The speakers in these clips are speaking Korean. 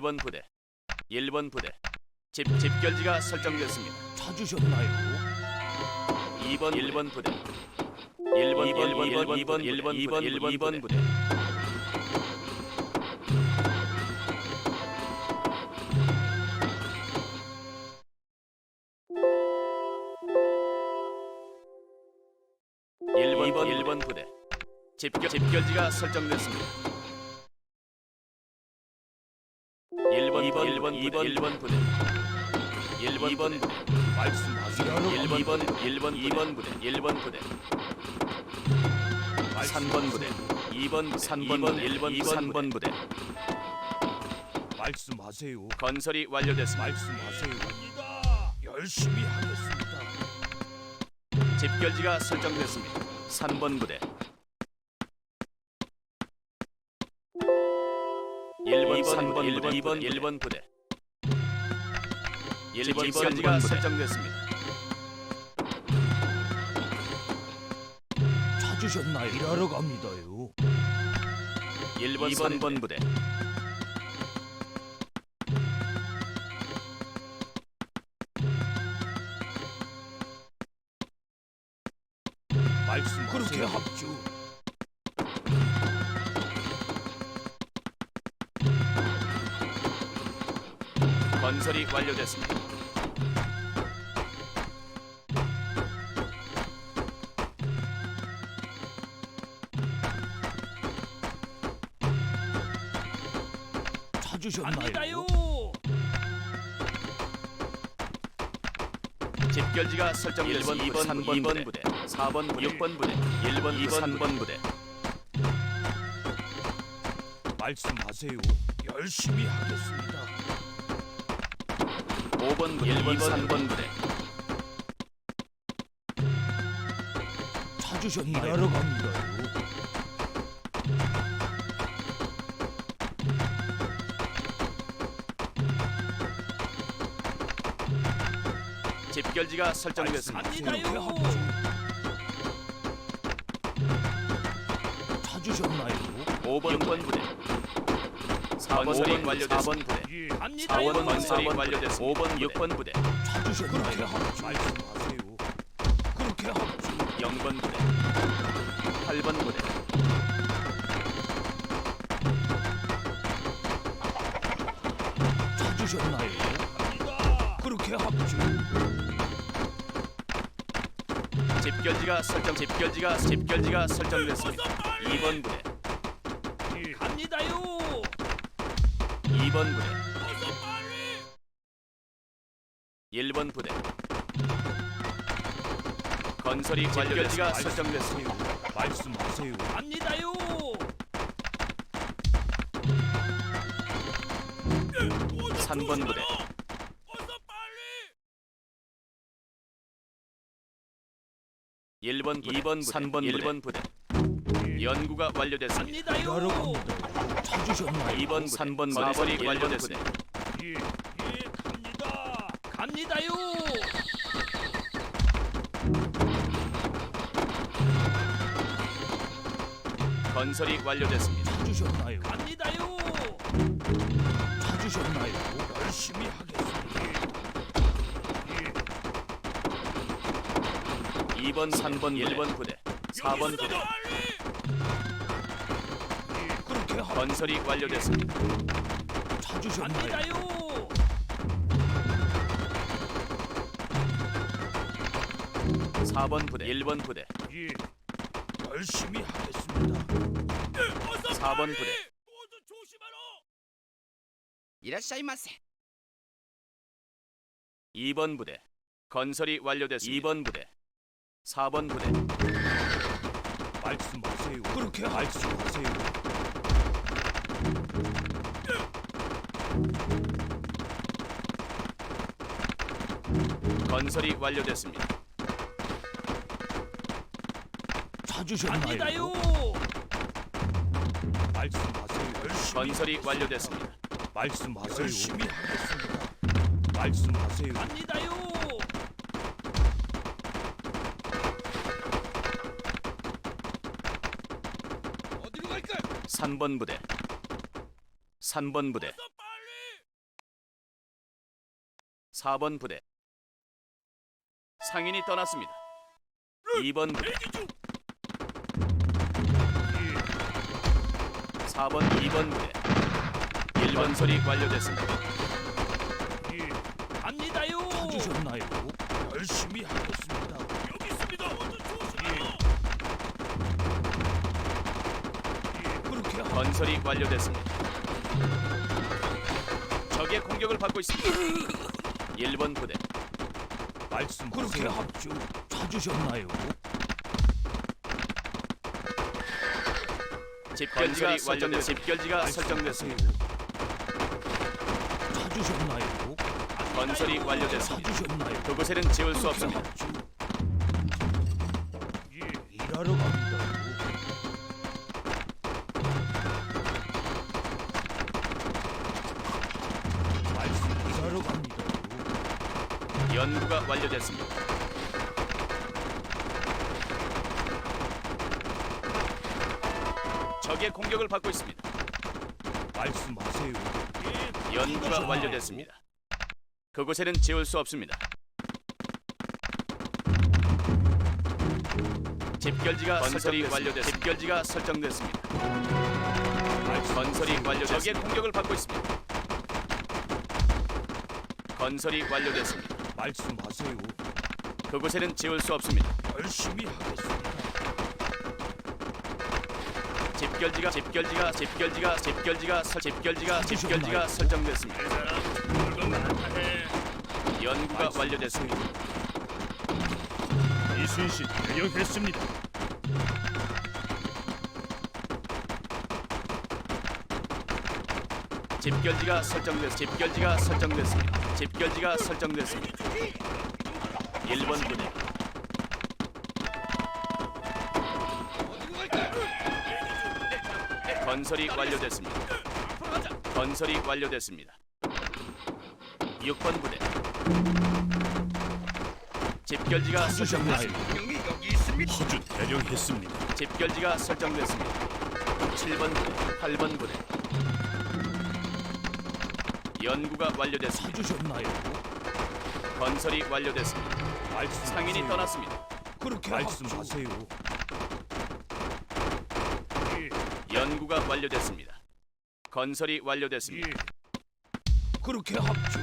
1번 부대 1번 부대 집 집결지가 설정됐습니다. 찾으셨나요? 2번 1번 부대 1번 1번 1번 2번 1번 2번 2번 부대 일번 2번 1번 부대 집결 집결지가 설정됐습니다. 1번 2번 1번 2번 1번 부대. 1번 2번 부대. 말씀하세요. 1번 2번 1번 2번 부대. 1번 부대. 3번 부대. 2번 3번 1번 3번 부대. 말씀하세요. 건설이 완료됐습니다. 말씀하세요. 열심히 하겠습니다. 집결지가 설정됐습니다. 3번 부대 1번 3번 1번 2번 1번 부대 1번 집결지가 설정됐습니다. 찾으셨나요? 일하러 갑니다요. 1번 3번 부대 완료됐습니다. 찾으셨나요? 집결지가 설정됐습니다. 1번 2번 3번 부대 4번 6번 부대 1번 2번 3번 부대 말씀하세요. 열심히 하겠습니다. 5번 부대 1번 3번 부대 찾으셨나요? 일하러 갑니다요. 집결지가 설정됐습니다. 찾으셨나요? 5번 6번 부대 4번 5번 완료됐습니다. 4번 부대 예. 4번 건설이 완료됐습니다. 5번 6번 부대? 그렇게 합주. 말씀하세요. 그렇게 합주. 0번 부대 8번 부대 찾으셨나요? 그렇게 합주. 집결지가 설정 집결지가 집결지가 설정됐습니다. 2번 부대 갑니다요. 2번 부대 1번 부대 건설이 완료지가 설정됐습니다. 말씀하세요. 갑니다요. 3번 부대 일번 2번, 3번, 1번 부대 연구가 완료됐습니다. 일하러 갑니다. 찾으셨나요? 2번, 3번, 4번이 완료됐습니다. 예, 예, 갑니다. 갑니다요. 건설이 완료됐습니다. 찾으셨나요? 갑니다요. 찾으셨나요? 열심히 하겠습니다. 예, 2번, 3번, 1번 부대 4번 부대 예, 하. 건설이 완료됐습니다. 찾으셨나요? 4번 부대 1번 부대 예, 열심히 하겠습니다. 4번 부대 모두 조심하라. いらっしゃいませ 2번 부대 건설이 완료됐습니다. 2번 부대 4번 부대 말씀하세요. 그렇게 말씀하세요. 건설이 완료됐습니다. 찾으셨나요? 말씀하세요. 건설이 완료됐습니다. 말씀하세요. 열심히 하겠습니다. 말씀하세요. 갑니다요. 3번 부대 3번 부대 4번 부대 상인이 떠났습니다. 2번 부대 4번 2번 부대 1번 소리 완료됐습니다. 갑니다요. 찾으셨나요? 열심히 하겠습니다. 여기 있습니다. 어서 조심하세요. 그렇게 하. 건설이 완료됐습니다. 적의 공격을 받고 있습니다. 1번 부대 말씀 그렇게 합주. 찾으셨나요? 집결지가 완료됐 집결지가 설정됐습니다. 찾으셨나요? 건설이 완료됐습니다. 찾으셨나요? 그곳에는 지울 수 없습니다. 예, 일하러 갑니다. 완료됐습니다. 적의 공격을 받고 있습니다. 말씀하세요. 연구가 완료됐습니다. 그곳에는 지울 수 없습니다. 집결지가 건설이 완료됐 집결지가 설정됐습니다. 건설이 완료 적의 공격을 받고 있습니다. 건설이 완료됐습니다. 말씀하세요. 그곳에는 지울 수 없습니다. 열심히 하겠습니다. 집결지가 집결지가 집결지가 집결지가 설 집결지가 집결지가 설정됐습니다. 연구가 완료됐습니다. 이순신 대령했습니다. 집결지가 설정됐 집결지가 설정됐습니다. 집결지가 설정됐습니다. 1번 부대 건설이 완료됐습니다. 건설이 완료됐습니다. 6번 부대 집결지가 설정됐습니다. 허준 대령했습니다. 집결지가 설정됐습니다. 7번 부대, 8번 부대 연구가 완료됐습니다. 찾으셨나요? 건설이 완료됐습니다. 상인이 떠났습니다. 그렇게 말씀하세요. 연구가 완료됐습니다. 건설이 완료됐습니다. 예. 그렇게 합주.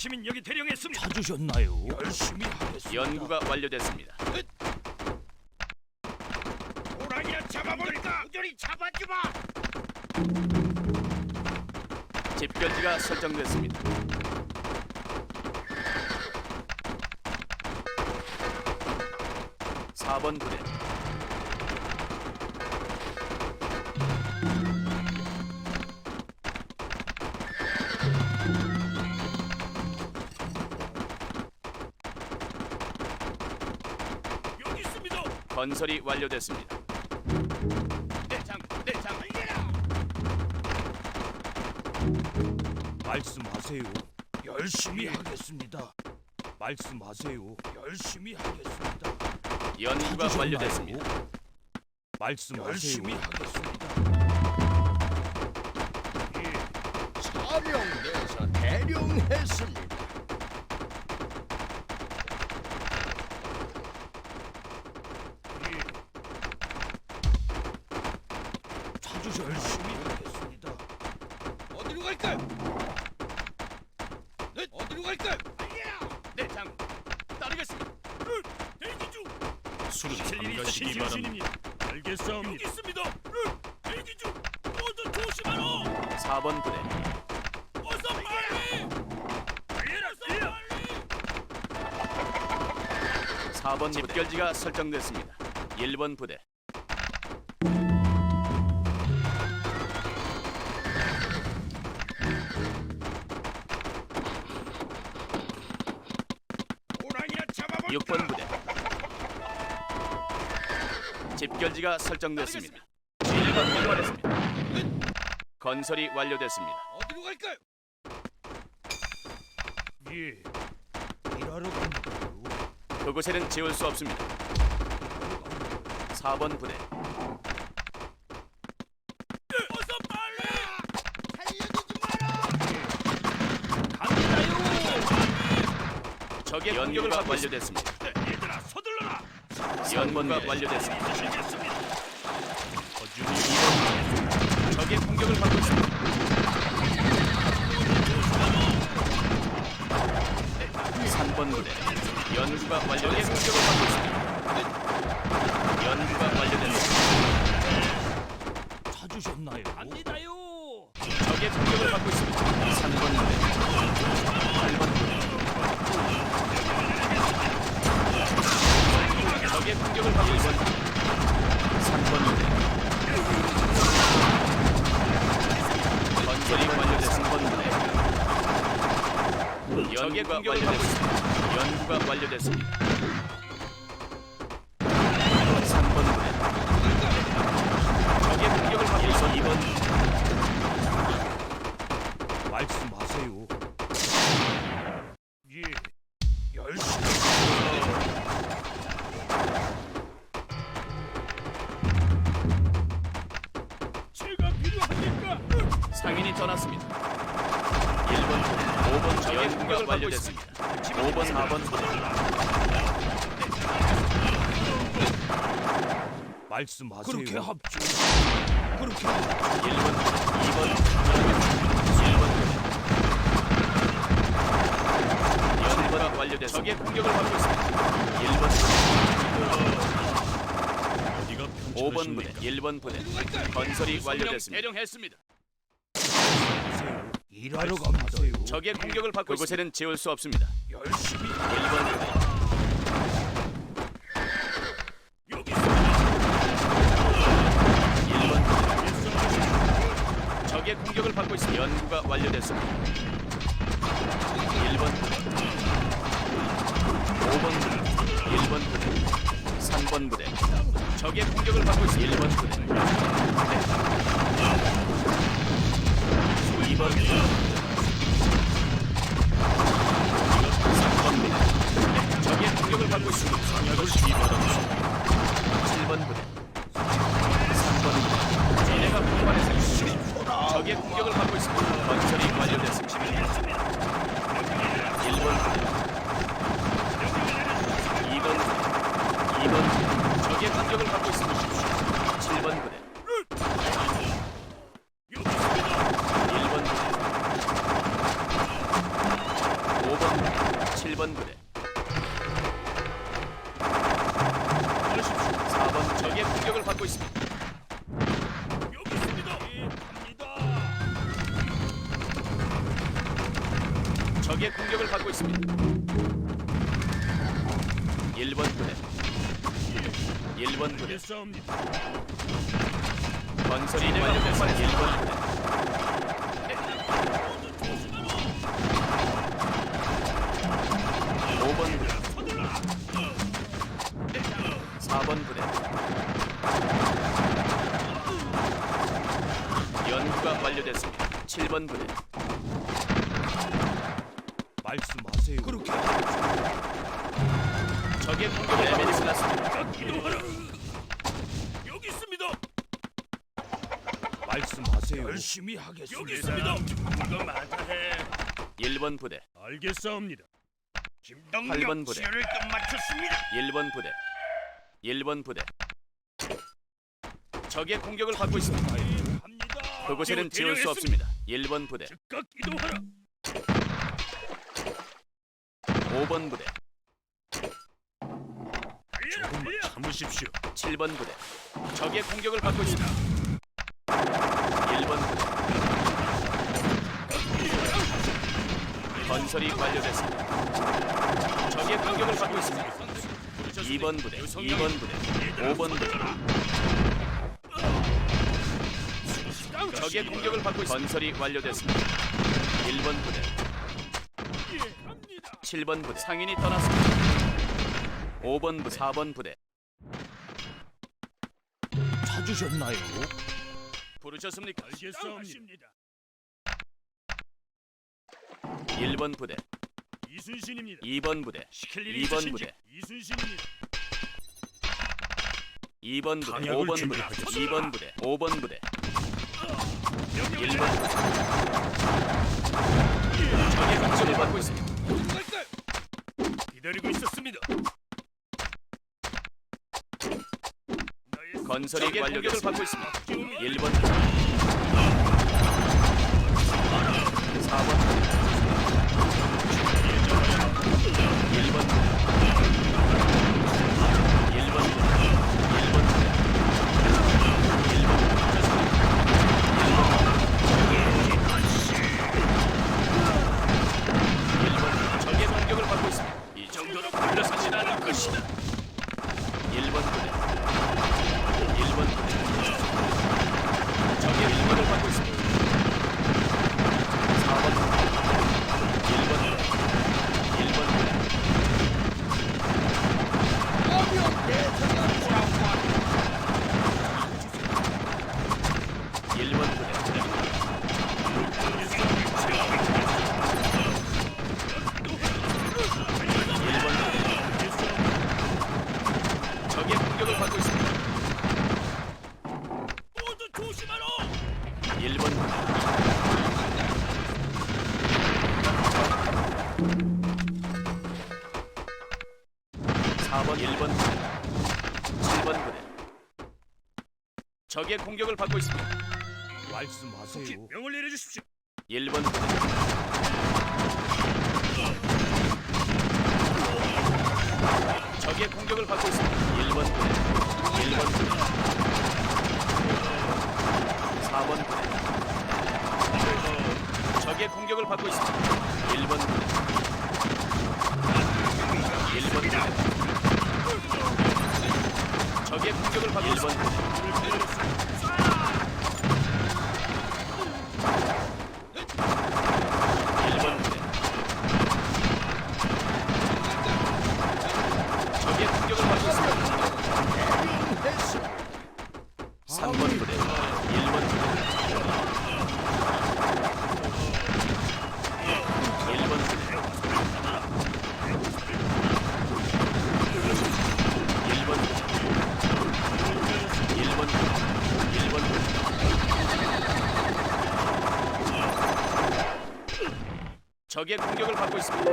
시민 여기 대령했습니다. 찾으셨나요? 열심히 하겠습니다. 연구가 완료됐습니다. 호랑이야 잡아버릴까? 우절이 잡아주마. 집결지가 설정됐습니다. 사번 부대 건설이 완료됐습니다. 내장 내장 말씀하세요. 열심히 하겠습니다. 말씀하세요. 열심히 하겠습니다. 연구가 찾으셨나요? 완료됐습니다. 말씀하세요. 열심히 하겠습니다. 사령대에서 대령했습니다. 찾으셔 열심히 하겠습니다. 어디로 갈까? 네, 갈까? 내장 따르겠습니다. 대기 중. 술은 삼가시기 바랍니다. 알겠사옵니다. 여기 있습니다. 대기 중. 모두 조심하라. 사번 부대 어서 빨리. 어서 빨리. 사번 집결지가 설정됐습니다. 1번 부대 집결지가 설정됐습니다. 진일과 통과됐습니다. 건설이 완료됐습니다. 어디로 갈까요? 예. 일하러 갑니다요. 그곳에는 지울 수 없습니다. 4번 부대 어서 빨리! 살려주지 마라! 적의 연격을 완료됐습니다. 연번가 완료됐습니다. 알겠습니다. 적의 공격을 받고 있습니다. 3번 부대 연구가 공격을 적의 공격을 받고 있습니다. 연구가 완료됐습니다. 5번, 4번 말씀하세요. 그렇게 합주. 1번, 2번 1번 연구가 완료됐습니다. 적의 공격을 받고 있습니다. 1번, 어디가 5번 부대, 1번 부대 건설이 완료됐습니다. 대령했습니다. 일하러 갑니다요. 적의 공격을 받고 그곳에는 지울 수 없습니다. 열심히 1번 부대 여기 1번 부대 적의 공격을 받고 있습니다. 연구가 완료됐습니다. 1번 부대 5번 부대 1번 부대 3번 부대 적의 공격을 받고 있습니다. 적의 공격을 받고 있습니다. 1번 부대 1번 부대. 건설이 완료됐습니다. 1번 부대 5번 부대 4번 부대 연구가 완료됐습니다. 7번 부대 적의 받고 있습니다. 이동하라. 여기 있습니다. 말씀하세요. 열심히 하겠습니다. 여기 있습니다. 이거 많다 해. 1번 부대 알겠사옵니다. 8번 부대 시간을 끝마쳤습니다. 1번 부대 1번 부대 적의 공격을 받고 있습니다. 갑니다. 그곳에는 지울 수 없습니다. 1번 부대 즉각 이동하라. 5번 부대 조금만 참으십시오. 7번 부대 적의 공격을 받고 있습니다. 1번 부대 건설이 완료됐습니다. 적의 공격을 받고 있습니다. 2번 부대, 2번 부대, 5번 부대 적의 공격을 받고 있습니다. 건설이 완료됐습니다. 1번 부대, 7번 부대 상인이 떠났습니다. 5번 부대 4번 부대 찾으셨나요? 부르셨습니까? 알겠습니다. 1번 부대 이순신입니다. 2번 부대 시킬 일이 2번 있으신지 부대 이순신입니다. 2번 부대 탄약을 5번 부대 준비하겠습니다. 2번 부대 5번 부대 명령을 1번 적의 공격을 받고 있습니다? 기다리고 있었습니다. 나의 건설이 완료를 받고 있습니다. 습니다 1번 부대 4번 부대 1번 적의 공격을 받고 있습니다 말씀하세요. 명을 내려주십시오. 1번 부대 적의 공격을 받고 있습니다 1번 부대 1번 부대 4번 부대 적의 공격을 받고 있습니다 1번 부대 1번 부대 적의 공격을 받고 있습 적의 공격을 받고 있습니다